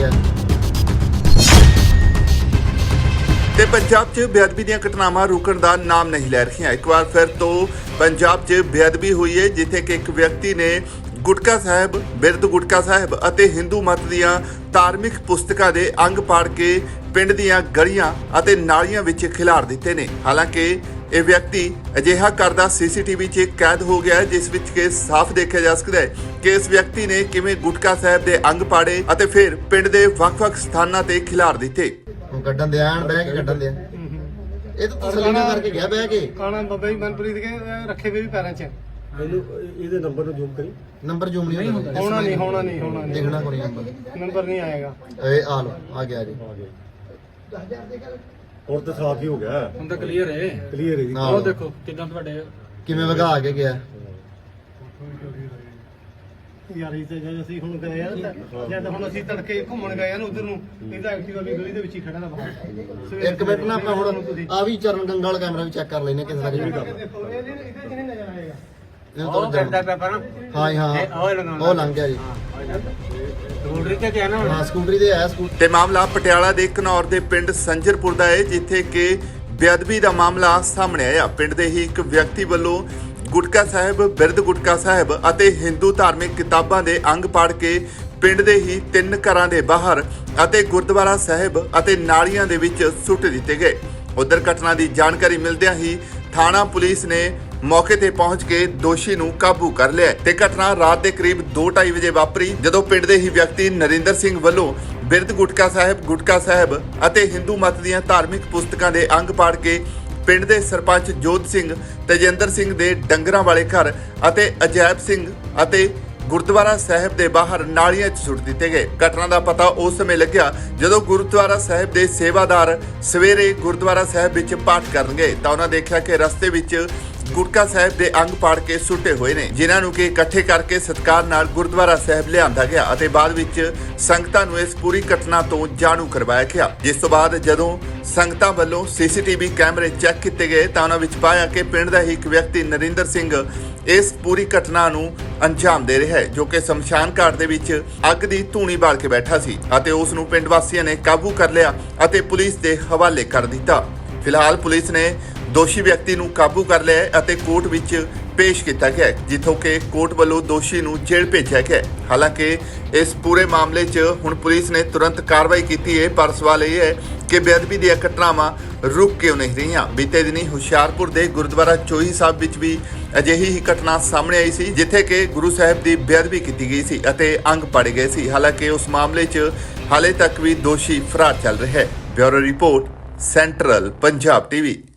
ਗਿਆ ਤੇ ਪੰਜਾਬ 'ਚ ਬੇਅਦਬੀ ਦੀਆਂ ਘਟਨਾਵਾਂ ਰੁਕਣ ਦਾ ਨਾਮ ਨਹੀਂ ਲੈ ਰਹੀਆਂ। ਇੱਕ ਵਾਰ ਫਿਰ ਤੋਂ ਪੰਜਾਬ 'ਚ ਬੇਅਦਬੀ ਹੋਈ ਹੈ ਜਿੱਥੇ ਕਿ ਇੱਕ ਵਿਅਕਤੀ ਨੇ ਗੁਟਕਾ ਸਾਹਿਬ ਬਿਰਦ ਗੁਟਕਾ ਸਾਹਿਬ ਅਤੇ ਹਿੰਦੂ ਮਤ ਦੀਆਂ ਧਾਰਮਿਕ ਪੁਸਤਕਾਂ ਦੇ ਅੰਗ ਪਾੜ ਕੇ ਪਿੰਡ ਦੀਆਂ ਗਲੀਆਂ ਅਤੇ ਨਾਲੀਆਂ ਵਿੱਚ ਖਿਲਾਰ ਦਿੱਤੇ ਨੇ। ਹਾਲਾਂਕਿ ਇਹ ਵਿਅਕਤੀ ਅਜਿਹਾ ਕਰਦਾ ਸੀਸੀਟੀਵੀ 'ਚ ਕੈਦ ਹੋ ਗਿਆ ਜਿਸ ਵਿੱਚ ਕਿ ਸਾਫ਼ ਦੇਖਿਆ ਜਾ ਸਕਦਾ ਹੈ ਕਿ ਇਸ ਵਿਅਕਤੀ ਨੇ ਕਿਵੇਂ ਗੁਟਕਾ ਸਾਹਿਬ ਦੇ ਅੰਗ ਪਾੜੇ ਅਤੇ ਫਿਰ ਪਿੰਡ ਦੇ ਵੱਖ-ਵੱਖ ਸਥਾਨਾਂ ਤੇ ਖਿਲਾਰ ਦਿੱਤੇ। ਹੁਣ ਕੱਢਣ ਦੇ ਆਣ ਬਹਿ ਕੇ ਕੱਢਣ ਦੇ। ਇਹ ਤਾਂ ਤਸੱਲੀ ਨਾਲ ਕਰਕੇ ਗਿਆ ਬਹਿ ਕੇ। ਕਾਣਾ ਬਾਬਾ ਜੀ ਮਨਪ੍ਰੀਤ ਕੇ ਰੱਖੇ ਵੇ ਪੈਰਾਂ 'ਚ। ਇਹਨੂੰ ਇਹਦੇ ਨੰਬਰ ਨੂੰ ਜ਼ੂਮ ਕਰੀ। ਨੰਬਰ ਜੂਮ ਨਹੀਂ ਹੁੰਦਾ। ਹੋਣਾ ਨਹੀਂ ਹੋਣਾ ਨਹੀਂ ਹੋਣਾ ਨਹੀਂ। ਦੇਖਣਾ ਕੋਈ ਨੰਬਰ। ਨੰਬਰ ਨਹੀਂ ਆਏਗਾ। ਇਹ ਆ ਲੋ ਆ ਗਿਆ ਜੀ। ਆ ਗਏ ਹੁਣ ਤਾਂ ਸਾਫ਼ ਹੀ ਹੋ ਗਿਆ। ਹੁਣ ਤਾਂ ਕਲੀਅਰ ਹੈ। ਕਲੀਅਰ ਹੈ ਜੀ। ਹਾਂ। ਉਹ ਦੇਖੋ ਕਿਦਾਂ ਤੁਹਾਡੇ ਕਿਵੇਂ ਵਗਾ ਕੇ ਗਿਆ? ਯਾਰ ਇਹ ਤਾਂ ਜਦ ਅਸੀਂ ਹੁਣ ਗਏ ਆ ਜਦ ਹੁਣ ਅਸੀਂ ਤੜਕੇ ਘੁੰਮਣ ਗਏ ਆ ਨਾ ਉਧਰ ਨੂੰ ਇਹਦਾ ਐਕਟਿਵਾ ਵੀ ਗਲੀ ਦੇ ਵਿੱਚ ਹੀ ਖੜਾ ਦਾ ਬਾਹਰ। ਇੱਕ ਮਿੰਟ ਨਾ ਆਪਾਂ ਹੁਣ ਆ ਵੀ ਚਰਨ ਗੰਗਾ ਵਾਲਾ ਕੈਮਰਾ ਵੀ ਚੈੱਕ ਕਰ ਲੈਨੇ ਕਿਸੇ ਦਾ ਕਿਵੇਂ ਦੇਖੋ ਇਹਦੇ ਇਹਦੇ ਚ ਨਹੀਂ ਨਜ਼ਰ ਆਏਗਾ। ਇਹ ਤਾਂ ਜਾਣ- ਪੇਪਰ ਹਾਂ ਜੀ, ਹਾਂ। ਉਹ ਲਗਾਉਣਾ। ਉਹ ਲੰਘ ਗਿਆ ਜੀ। ਸਕੂਟਰੀ ਤੇ ਗਿਆ ਨਾ ਹੁਣ? ਹਾਂ ਸਕੂਟਰੀ ਤੇ ਆਇਆ ਸਕੂਟਰ ਤੇ ਮਾਮਲਾ ਪਟਿਆਲਾ ਦੇ ਘਨੌਰ ਦੇ ਪਿੰਡ ਸੰਜਰਪੁਰ ਦਾ ਹੈ ਜਿੱਥੇ ਕਿ ਬੇਅਦਬੀ ਦਾ ਮਾਮਲਾ ਸਾਹਮਣੇ ਆਇਆ। ਪਿੰਡ ਦੇ ਹੀ ਇੱਕ ਵਿਅਕਤੀ ਵੱਲੋਂ ਗੁਟਕਾ ਸਾਹਿਬ ਬਿਰਧ ਗੁਟਕਾ ਸਾਹਿਬ ਅਤੇ ਹਿੰਦੂ ਧਾਰਮਿਕ ਕਿਤਾਬਾਂ ਦੇ ਅੰਗ ਪਾੜ ਕੇ ਪਿੰਡ ਦੇ ਹੀ ਤਿੰਨ ਘਰਾਂ ਦੇ ਬਾਹਰ ਅਤੇ ਗੁਰਦੁਆਰਾ ਸਾਹਿਬ ਅਤੇ ਨਾਲੀਆਂ ਦੇ ਵਿੱਚ ਸੁੱਟ ਦਿੱਤੇ ਗਏ। ਉਧਰ ਘਟਨਾ ਦੀ ਜਾਣਕਾਰੀ ਮਿਲਦਿਆਂ ਹੀ ਥਾਣਾ ਪੁਲਿਸ ਨੇ ਮੌਕੇ ਤੇ ਪਹੁੰਚ ਕੇ ਦੋਸ਼ੀ ਨੂੰ ਕਾਬੂ ਕਰ ਲਿਆ ਤੇ ਘਟਨਾ ਰਾਤ ਦੇ ਕਰੀਬ 2:30 ਵਜੇ ਵਾਪਰੀ, ਜਦੋਂ ਪਿੰਡ ਦੇ ਹੀ ਵਿਅਕਤੀ ਨਰਿੰਦਰ ਸਿੰਘ ਵੱਲੋਂ ਬਿਰਧ ਗੁਟਕਾ ਸਾਹਿਬ ਗੁਟਕਾ ਸਾਹਿਬ ਅਤੇ ਹਿੰਦੂ ਮਤ ਦੀਆਂ ਧਾਰਮਿਕ ਪੁਸਤਕਾਂ ਦੇ ਅੰਗ ਪਾੜ ਕੇ ਪਿੰਡ ਦੇ ਸਰਪੰਚ ਜੋਤ ਸਿੰਘ, ਤੇਜਿੰਦਰ ਸਿੰਘ ਦੇ ਡੰਗਰਾਂ ਵਾਲੇ ਘਰ ਅਤੇ ਅਜੈਬ ਸਿੰਘ ਅਤੇ ਗੁਰਦੁਆਰਾ ਸਾਹਿਬ ਦੇ ਬਾਹਰ ਨਾਲੀਆਂ 'ਚ ਸੁੱਟ ਦਿੱਤੇ ਗਏ। ਘਟਨਾ ਦਾ ਪਤਾ ਉਸ ਸਮੇਂ ਲੱਗਿਆ ਜਦੋਂ ਗੁਰਦੁਆਰਾ ਸਾਹਿਬ ਦੇ ਸੇਵਾਦਾਰ ਸਵੇਰੇ ਗੁਰਦੁਆਰਾ ਸਾਹਿਬ ਵਿੱਚ ਪਾਠ ਕਰਨ ਗਏ ਤਾਂ ਉਹਨਾਂ ਦੇਖਿਆ ਕਿ ਰਸਤੇ ਵਿੱਚ ਗੁਟਕਾ ਸਾਹਿਬ ਦੇ ਅੰਗ ਪਾੜ ਕੇ ਸੁੱਟੇ ਹੋਏ ਨੇ, ਜਿਨ੍ਹਾਂ ਨੂੰ ਕਿ ਇਕੱਠੇ ਕਰਕੇ ਸਤਕਾਰ ਨਾਲ ਗੁਰਦੁਆਰਾ ਸਾਹਿਬ ਲਿਆਂਦਾ ਗਿਆ ਅਤੇ ਬਾਅਦ ਵਿੱਚ ਸੰਗਤਾਂ ਨੂੰ ਇਸ ਪੂਰੀ ਘਟਨਾ ਤੋਂ ਜਾਣੂ ਕਰਵਾਇਆ ਗਿਆ। ਜਿਸ ਤੋਂ ਬਾਅਦ ਜਦੋਂ ਸੰਗਤਾਂ ਵੱਲੋਂ ਸੀਸੀਟੀਵੀ ਕੈਮਰੇ ਚੈੱਕ ਕੀਤੇ ਗਏ, ਤਾਂ ਉਹਨਾਂ ਵਿੱਚ ਪਾਇਆ ਕਿ ਪਿੰਡ ਦਾ ਹੀ ਇੱਕ ਵਿਅਕਤੀ ਨਰਿੰਦਰ ਸਿੰਘ ਇਸ ਪੂਰੀ ਘਟਨਾ ਨੂੰ ਅੰਜਾਮ ਦੇ ਰਿਹਾ ਹੈ, ਜੋ ਕਿ ਸ਼ਮਸ਼ਾਨ ਘਾਟ ਦੇ ਵਿੱਚ ਅੱਗ ਦੀ ਧੂਣੀ ਬਾਲ ਕੇ ਬੈਠਾ ਸੀ ਅਤੇ ਉਸ ਨੂੰ ਪਿੰਡ ਵਾਸੀਆਂ ਨੇ ਕਾਬੂ ਕਰ ਲਿਆ ਅਤੇ ਪੁਲਿਸ ਦੇ ਹਵਾਲੇ ਕਰ ਦਿੱਤਾ। ਫਿਲਹਾਲ ਪੁਲਿਸ ਨੇ ਦੋਸ਼ੀ ਵਿਅਕਤੀ ਨੂੰ ਕਾਬੂ ਕਰ ਲਿਆ ਹੈ ਅਤੇ ਕੋਰਟ ਵਿੱਚ ਪੇਸ਼ ਕੀਤਾ ਗਿਆ ਜਿੱਥੋਂ ਕਿ ਕੋਰਟ ਵੱਲੋਂ ਦੋਸ਼ੀ ਨੂੰ ਜੇਲ੍ਹ ਭੇਜਿਆ ਗਿਆ ਹਾਲਾਂਕਿ, ਇਸ ਪੂਰੇ ਮਾਮਲੇ 'ਚ ਹੁਣ ਪੁਲਿਸ ਨੇ ਤੁਰੰਤ ਕਾਰਵਾਈ ਕੀਤੀ ਹੈ, ਪਰ ਸਵਾਲ ਇਹ ਹੈ ਕਿ ਬੇਅਦਬੀ ਦੀਆਂ ਘਟਨਾਵਾਂ ਰੁਕ ਕਿਉਂ ਨਹੀਂ ਰਹੀਆਂ? ਬੀਤੇ ਦਿਨੀ ਹੁਸ਼ਿਆਰਪੁਰ ਦੇ ਗੁਰਦੁਆਰਾ ਚੋਹੀ ਸਾਹਿਬ ਵਿੱਚ ਵੀ ਅਜਿਹੀ ਹੀ ਘਟਨਾ ਸਾਹਮਣੇ ਆਈ ਸੀ, ਜਿੱਥੇ ਕਿ ਗੁਰੂ ਸਾਹਿਬ ਦੀ ਬੇਅਦਬੀ ਕੀਤੀ ਗਈ ਸੀ ਅਤੇ ਅੰਗ ਪਾੜੇ ਗਏ ਸੀ। ਹਾਲਾਂਕਿ, ਉਸ ਮਾਮਲੇ 'ਚ ਹਾਲੇ ਤੱਕ ਵੀ ਦੋਸ਼ੀ ਫਰਾਰ ਚੱਲ ਰਿਹਾ ਹੈ। Bureau report, central Punjab TV.